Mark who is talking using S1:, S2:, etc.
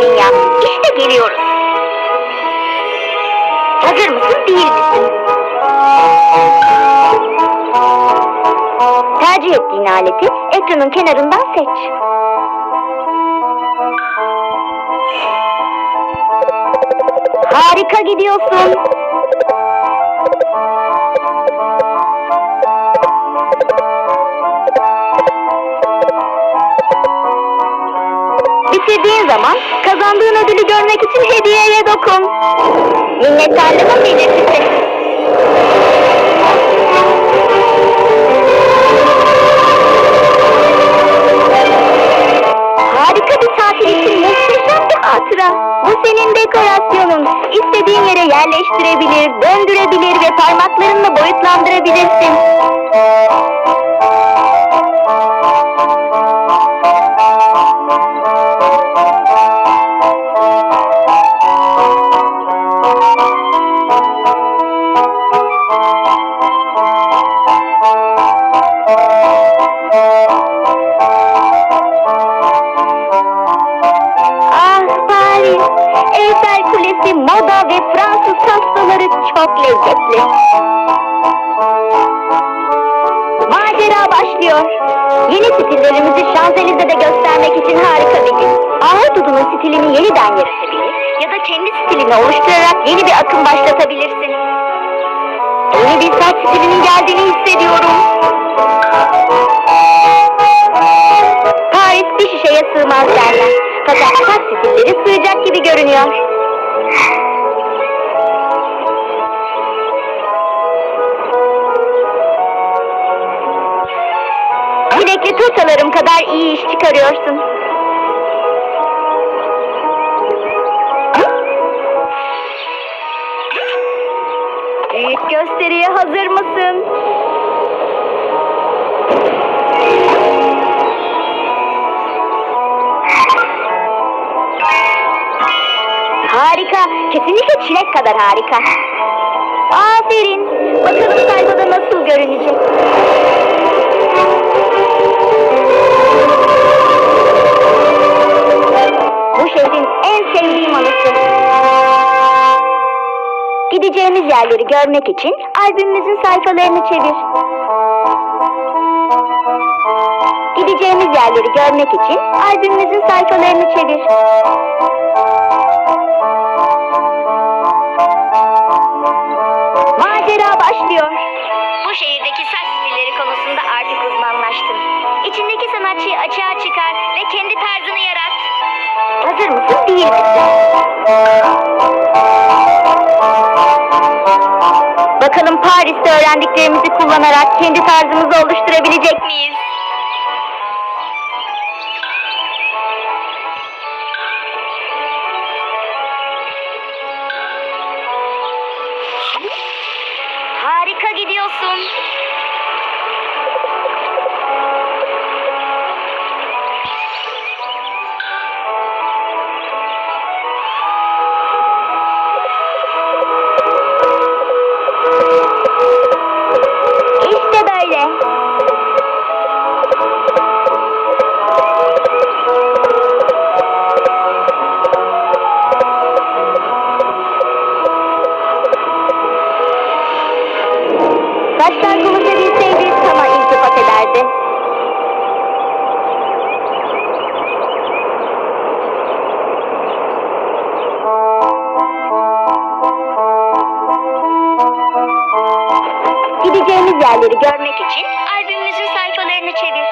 S1: dünya. İşte geliyoruz. Hazır mısın değil misin? Tercih ettiğin aleti ekranın kenarından seç. Harika gidiyorsun. Bitirdiğin zaman kazandığın ödülü görmek için hediyeye dokun. Minnettarlığın belirtisi. Harika bir tatil için muhteşem bir hatıra. Bu senin dekorasyonun. İstediğin yere yerleştirebilir, döndürebilir ve parmaklarınla boyutlandırabilirsin. Kulesi, moda ve Fransız pastaları çok lezzetli. Macera başlıyor. Yeni stillerimizi Şanzelize'de göstermek için harika bir gün. Ahududunun stilini yeniden yaratabilir ya da kendi stilini oluşturarak yeni bir akım başlatabilirsin. Yeni bir saç stilinin geldiğini hissediyorum. Paris bir şişeye sığmaz derler. Fakat saç stilleri sığacak gibi görünüyor. Çilekli turtalarım kadar iyi iş çıkarıyorsun. Büyük gösteriye hazır mısın? Harika. Kesinlikle çilek kadar harika. Aferin. Gideceğimiz yerleri görmek için albümümüzün sayfalarını çevir. Gideceğimiz yerleri görmek için albümümüzün sayfalarını çevir. Macera başlıyor. Bu şehirdeki saç stilleri konusunda artık uzmanlaştım. İçindeki sanatçıyı açığa çıkar ve kendi tarzını yarat. Hazır mısın değil misin? Bakalım Paris'te öğrendiklerimizi kullanarak kendi tarzımızı oluşturabilecek Başlar konuşabilseydi sana iltifat ederdi. Gideceğimiz yerleri görmek için albümümüzün sayfalarını çevir.